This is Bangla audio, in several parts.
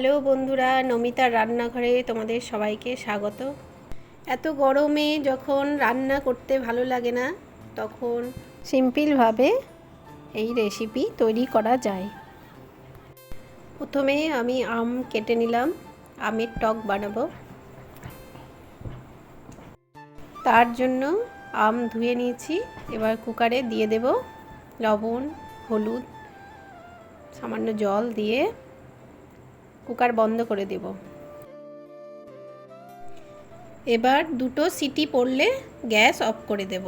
হ্যালো বন্ধুরা, নমিতার রান্নাঘরে তোমাদের সবাইকে স্বাগত। এত গরমে যখন রান্না করতে ভালো লাগে না, তখন সিম্পলভাবে এই রেসিপি তৈরি করা যায়। প্রথমে আমি আম কেটে নিলাম, আমের টক বানাবো। তার জন্য আম ধুয়ে নিয়েছি, এবার কুকারে দিয়ে দেব লবণ, হলুদ, সামান্য জল দিয়ে কুকার বন্ধ করে দেব। এবার দুটো সিটি পড়লে গ্যাস অফ করে দেব।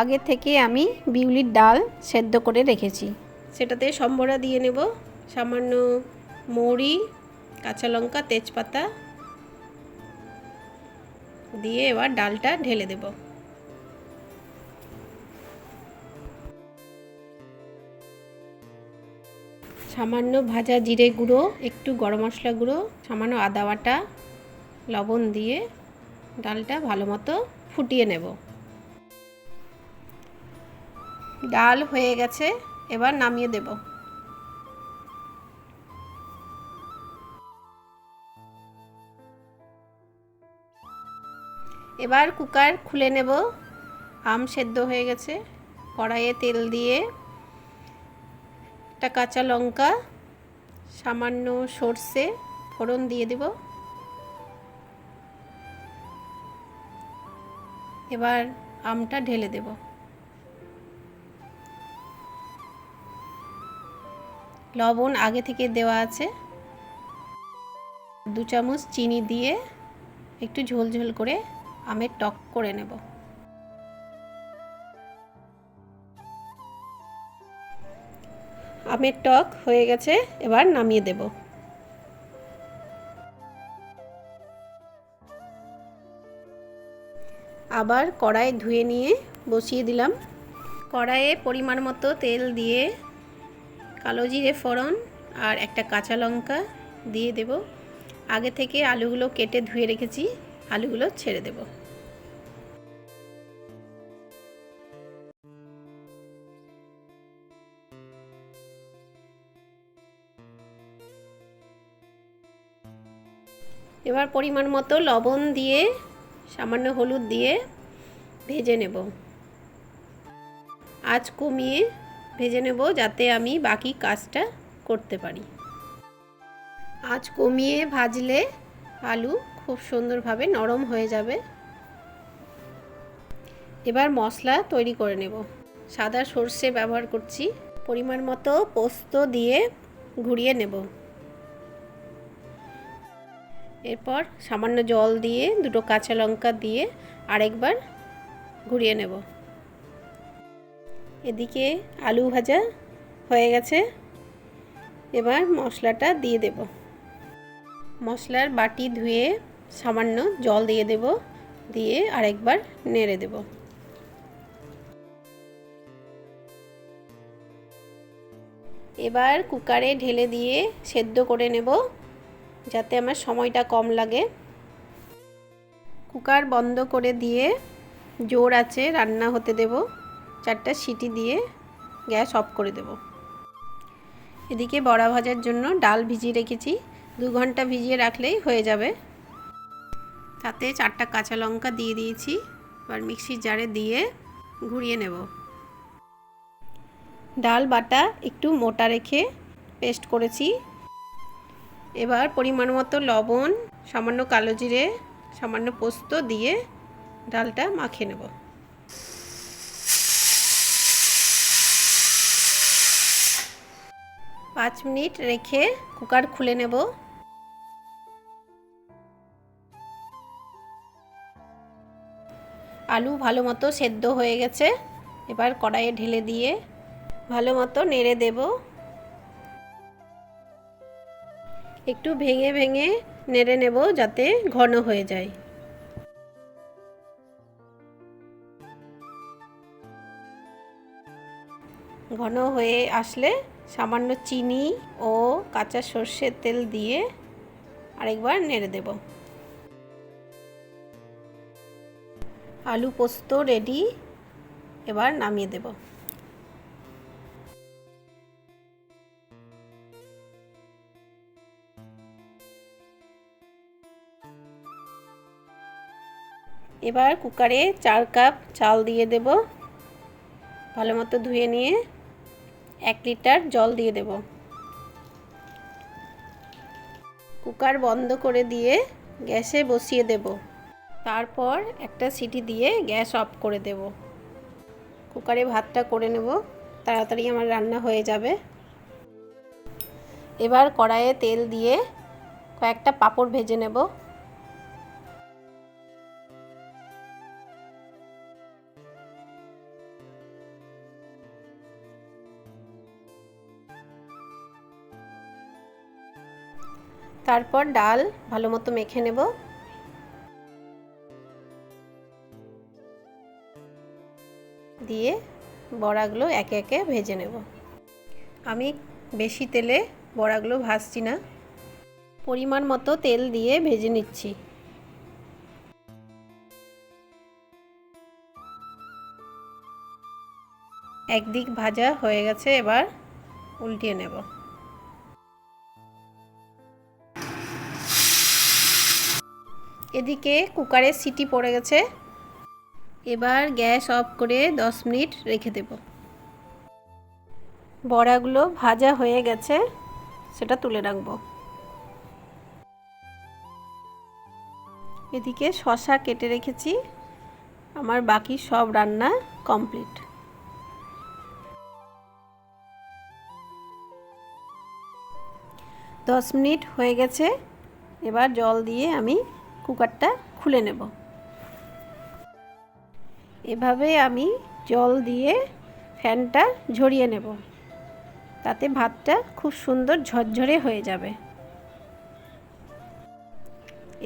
আগে থেকে আমি বিউলির ডাল সেদ্ধ করে রেখেছি। সেটাতে সম্বরা দিয়ে নেব। সামান্য মৌরি, কাঁচা লঙ্কা, তেজপাতা দিয়ে এবার ডালটা ঢেলে দেবো। সামান্য ভাজা জিরে গুঁড়ো, একটু গরম মশলা গুঁড়ো, সামান্য আদা বাটা, লবণ দিয়ে ডালটা ভালো মতো ফুটিয়ে নেব। ডাল হয়ে গেছে, এবার নামিয়ে দেব। এবার কুকার খুলে নেব। আম সেদ্ধ হয়ে গেছে। কড়াইয়ে তেল দিয়ে একটা কাঁচা লঙ্কা, সামান্য সর্ষে, ফোড়ন দিয়ে দেব। এবার আমটা ঢেলে দেব। লবণ আগে থেকে দেওয়া আছে। দু চামচ চিনি দিয়ে একটু ঝোল ঝোল করে আমের টক করে নেব। আমের টক হয়ে গেছে, এবার নামিয়ে দেব। আবার কড়াই ধুয়ে নিয়ে বসিয়ে দিলাম। কড়াইয়ে পরিমাণ মতো তেল দিয়ে কালো জিরে ফোড়ন আর একটা কাঁচা লঙ্কা দিয়ে দেব। আগে থেকে আলুগুলো কেটে ধুয়ে রেখেছি, আলুগুলো ছেড়ে দেবো। এবার পরিমাণ মতো লবণ দিয়ে, সামান্য হলুদ দিয়ে ভেজে নেব। আজ কমিয়ে ভেজে নেব যাতে আমি বাকি কাজটা করতে পারি। আজ কমিয়ে ভাজলে আলু খুব সুন্দরভাবে নরম হয়ে যাবে। এবার মশলা তৈরি করে নেব। সাদা সর্ষে ব্যবহার করছি। পরিমাণ মতো পোস্ত দিয়ে ঘুরিয়ে নেব। এরপর সামান্য জল দিয়ে, দুটো কাঁচা লঙ্কা দিয়ে আরেকবার ঘুরিয়ে নেব। এদিকে আলু ভাজা হয়ে গেছে। এবার মশলাটা দিয়ে দেব। মশলার বাটি ধুয়ে সামান্য জল দিয়ে দেব, দিয়ে আরেকবার নেড়ে দেব। এবার কুকারে ঢেলে দিয়ে সেদ্ধ করে নেব। যাতে আমার সময়টা কম লাগে। কুকার বন্ধ করে দিয়ে জোর আছে রান্না হতে দেব। চারটা সিটি দিয়ে গ্যাস অফ করে দেব। এদিকে বড়া ভাজার জন্য ডাল ভিজিয়ে রেখেছি। দু ঘণ্টা ভিজিয়ে রাখলেই হয়ে যাবে। তাতে চারটা কাঁচা লঙ্কা দিয়ে দিয়েছি। এবার মিক্সির জারে দিয়ে ঘুরিয়ে নেব। ডাল বাটা একটু মোটা রেখে পেস্ট করেছি। এবার পরিমাণ মতো লবণ, সামান্য কালো জিরে, সামান্য পোস্ত দিয়ে ডালটা মাখিয়ে নেব। পাঁচ মিনিট রেখে কুকার খুলে নেব। আলু ভালো মতো সেদ্ধ হয়ে গেছে। এবার কড়াইয়ে ঢেলে দিয়ে ভালো মতো নেড়ে দেবো। একটু ভেঙে ভেঙে নেড়ে নেব যাতে ঘন হয়ে যায়। ঘন হয়ে আসলে সামান্য চিনি ও কাঁচা সর্ষের তেল দিয়ে আরেকবার নেড়ে দেব। আলু পোস্ত রেডি এবার নামিয়ে দেব। এবার কুকারে চার কাপ চাল দিয়ে দেব। ভালো মতো ধুয়ে নিয়ে এক লিটার জল দিয়ে দেব। কুকার বন্ধ করে দিয়ে গ্যাসে বসিয়ে দেব। তারপর একটা সিটি দিয়ে গ্যাস অফ করে দেব। কুকারে ভাতটা করে নেব। তাড়াতাড়ি আমার রান্না হয়ে যাবে। এবার কড়াইয়ে তেল দিয়ে কয়েকটা পাঁপড় ভেজে নেব। তারপর ডাল ভালো মতো মেখে নেব। দিয়ে বড়াগুলো একে একে ভেজে নেব। আমি বেশি তেলে বড়াগুলো ভাজছি না। পরিমাণ মতো তেল দিয়ে ভেজে নিচ্ছি। একদিক ভাজা হয়ে গেছে, এবার উল্টিয়ে নেব। এদিকে কুকারে সিটি পড়ে গেছে। এবার গ্যাস অফ করে দশ মিনিট রেখে দেব। বড়াগুলো ভাজা হয়ে গেছে, সেটা তুলে রাখব। এদিকে শশা কেটে রেখেছি, আমার বাকি সব রান্না কমপ্লিট। দশ মিনিট হয়ে গেছে, এবার জল দিয়ে আমি কুকারটা খুলে নেব। এভাবে আমি জল দিয়ে ফ্যানটা ঝরিয়ে নেব। তাতে ভাতটা খুব সুন্দর ঝরঝরে হয়ে যাবে।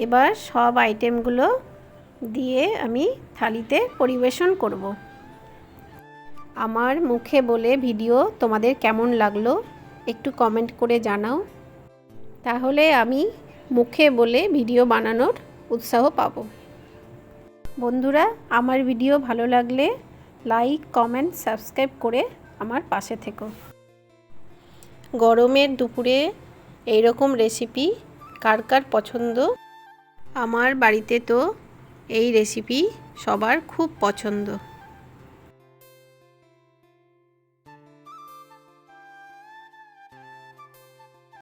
এবার সব আইটেমগুলো দিয়ে আমি থালিতে পরিবেশন করব। আমার মুখে বলে ভিডিও তোমাদের কেমন লাগল একটু কমেন্ট করে জানাও। তাহলে আমি মুখে বলে ভিডিও বানানোর উৎসাহ পাব। বন্ধুরা, আমার ভিডিও ভালো লাগলে লাইক, কমেন্ট, সাবস্ক্রাইব করে আমার পাশে থেকো। গরমের দুপুরে এইরকম রেসিপি কার কার পছন্দ? আমার বাড়িতে তো এই রেসিপি সবার খুব পছন্দ।